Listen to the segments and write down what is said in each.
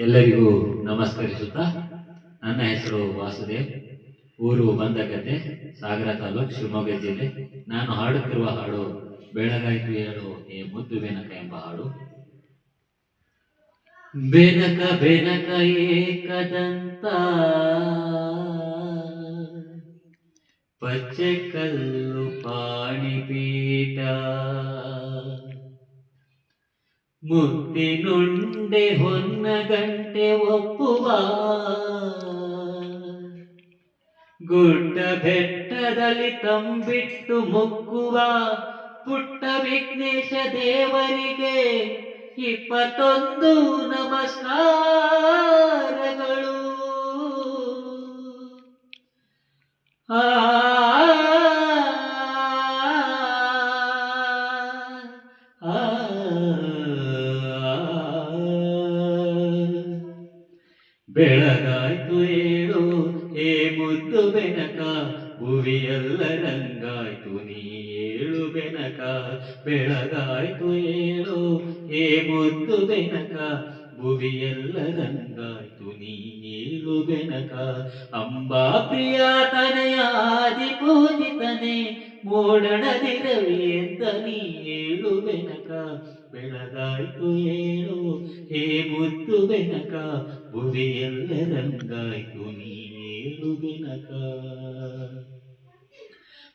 ಎಲ್ಲರಿಗೂ ನಮಸ್ಕರಿಸುತ್ತಾ ನನ್ನ ಹೆಸರು ವಾಸುದೇವ್. ಊರು ಬಂದಗದ್ದೆ ಸಾಗರ ತಾಲೂಕು ಶಿವಮೊಗ್ಗ ಜಿಲ್ಲೆ. ನಾನು ಹಾಡುತ್ತಿರುವ ಹಾಡು ಬೆಳಗಾಯಿತು ಹೇಳು ಏ ಮುದ್ದು ಬೆನಕ ಎಂಬ ಹಾಡು. ಬೆನಕ ಬೆನಕ ಏಕದಂತ. ಪಚ್ಚೆ ಕಲ್ಲು ಪಾಣಿಪೀಠ ಮುತ್ತಿನುಂಡೆ ಹೊನ್ನ ಗಂಟೆ ಒಪ್ಪುವ. ಗುಡ್ಡ ಬೆಟ್ಟದಲ್ಲಿ ತಂಬಿಟ್ಟು ಮುಕ್ಕುವ. ಪುಟ್ಟ ವಿಘ್ನೇಶ ದೇವರಿಗೆ ಇಪ್ಪತ್ತೊಂದು ನಮಸ್ಕಾರಗಳು. ಬೆಳಗಾಯ್ತು ಏಳು, ಏ ಮುದ್ದು ಬೆನಕ, ಭುವಿಯೆಲ್ಲ ರಂಗಾಯ್ತು ನೀ ಏಳು ಬೆನಕ. ಬೆಳಗಾಯ್ತು ಏಳು, ಏ ಮುದ್ದು ಬೆನಕ, ಭುವಿಯೆಲ್ಲ ರಂಗಾಯ್ತು ನೀ ಏಳು ಬೆನಕ. ಅಂಬಾ ಪ್ರಿಯ ತನಯ ಆದಿ ಪೂಜಿತನೆ ಮೋಡಣದಿರವಿ ಎಂದ ನೀ ಏಳು ಬೆಳಗಾಯ್ತು ಏಳು ಹೇ ಮುದ್ದು ಬೆನಕ ಭುವಿಯೆಲ್ಲ ರಂಗಾಯ್ತು ನೀ ಏಳು ಬೆನಕ.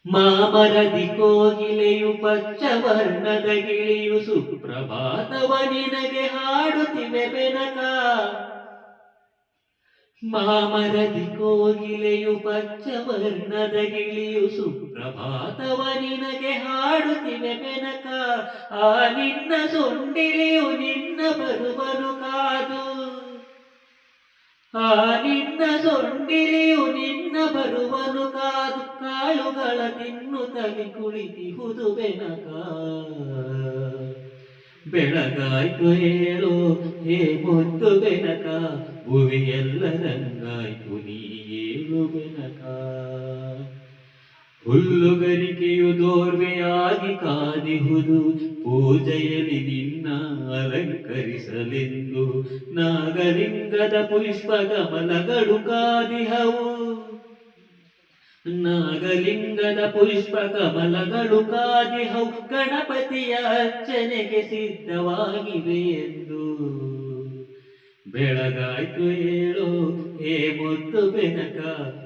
ಮಾಮರದಿ ಕೋಗಿಲೆಯು ಪಚ್ಚ ವರ್ಣದ ಗಿಳಿಯು ಸುಪ್ರಭಾತವ ನಿನಗೆ ಹಾಡುತ್ತಿವೆ ಬೆನಕ. ಮಾಮರದಿ ಕೋಗಿಲೆಯು ಪಚ್ಚ ವರ್ಣದ ಗಿಳಿಯು ಸುಪ್ರಭಾತವ ನಿನಗೆ ಹಾಡುತ್ತಿವೆ ಬೆನಕ. ಆ ನಿನ್ನ ಸೊಂಡಿಲೆಯು ನಿನ್ನ ಬರುವನು ಕಾದು. ಆ ನಿನ್ನ ಸೊಂಡಿಲೆಯು ನಿನ್ನ ಬರುವನು ಕಾದು. ಕಾಳುಗಳ ತಿನ್ನುತ್ತಲಿ ಕುಳಿತಿಹುದು ಬೆನಕ. ಬೆಳಗಾಯ್ತು ಹೇಳು ಹೇ ಮುದ್ದು ಬೆನಕ ಭುವಿ ಎಲ್ಲರಂಗಾಯ್ತು ನೀ ಏಳು ಬೆನಕ. ಹುಲ್ಲುಗರಿಕೆಯು ದೋರ್ವೆಯಾಗಿ ಕಾದಿಹುದು, ಪೂಜೆಯಲ್ಲಿ ನಿನ್ನ ಅಲಂಕರಿಸಲೆಂದು ನಾಗಲಿಂಗದ ಪುಷ್ಪ ಕಮಲಗಳು ಕಾದಿಹವು. ನಾಗಲಿಂಗದ ಪುಷ್ಪ ಕಮಲಗಳು ಕಾದಿಹವು ಗಣಪತಿಯ ಅರ್ಚನೆಗೆ ಸಿದ್ಧವಾಗಿವೆ ಎಂದು. ಬೆಳಗಾಯ್ತು ಹೇಳು, ಹೇ ಮುದ್ದು ಬೆನಕ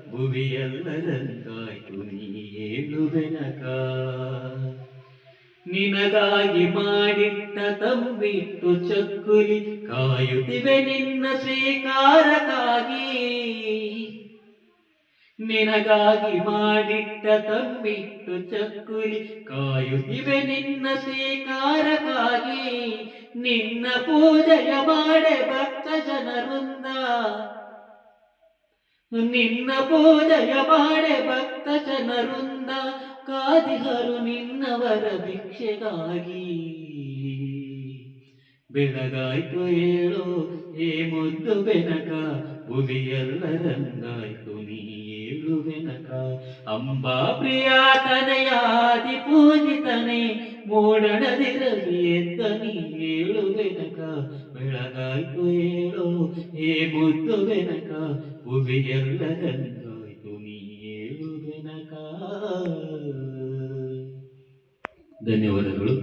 ಭುವಿಯಲ್ಲದಂತಾಯ್ತು ನೀ ಏಳು ಬೆನಕ. ನಿನಗಾಗಿ ಮಾಡಿಟ್ಟ ತಂಬಿಟ್ಟು ಚಕ್ಕುಲಿ ಕಾಯುತ್ತಿವೆ ನಿನ್ನ ಸ್ವೀಕಾರಕ್ಕಾಗಿ ನಿನಗಾಗಿ ಮಾಡಿಟ್ಟ ತಂಬಿಟ್ಟು ಚಕ್ಕುಲಿ ಕಾಯುತ್ತಿವೆ ನಿನ್ನ ಸ್ವೀಕಾರಕ್ಕಾಗಿ ನಿನ್ನ ಪೂಜೆಯ ಮಾಡೆ ಭಕ್ತ ಜನರುಂದ ನಿನ್ನ ಪೂಜೆಯ ಮಾಡೆ ಭಕ್ತ ಜನರುಂದ ಕಾದಿಹರು ನಿನ್ನವರ ಭಿಕ್ಷೆಗಾಗಿ. ಬೆಳಗಾಯ್ತು ಹೇಳು ಹೇ ಮುದ್ದು ಬೆನಕ ಭುವಿಯೆಲ್ಲ ರಂಗಾಯ್ತು ನೀ. ಏಳು ಅಂಬ ಪ್ರಿಯ ತನಯಾದಿ ಪೂಜಿತನೆ, ಮೂಡಣದಿರಲಿ ಎದ್ದ ನೀ ಏಳು ಬೆನಕ. ಬೆಳಗಾಯ್ತು ಹೇಳು, ಹೇ ಮುದ್ದು ಬೆನಕ. ಭುವಿಯೆಲ್ಲ ರಂಗಾಯ್ತು ನೀ ಏಳು ಬೆನಕ. ಧನ್ಯವಾದಗಳು.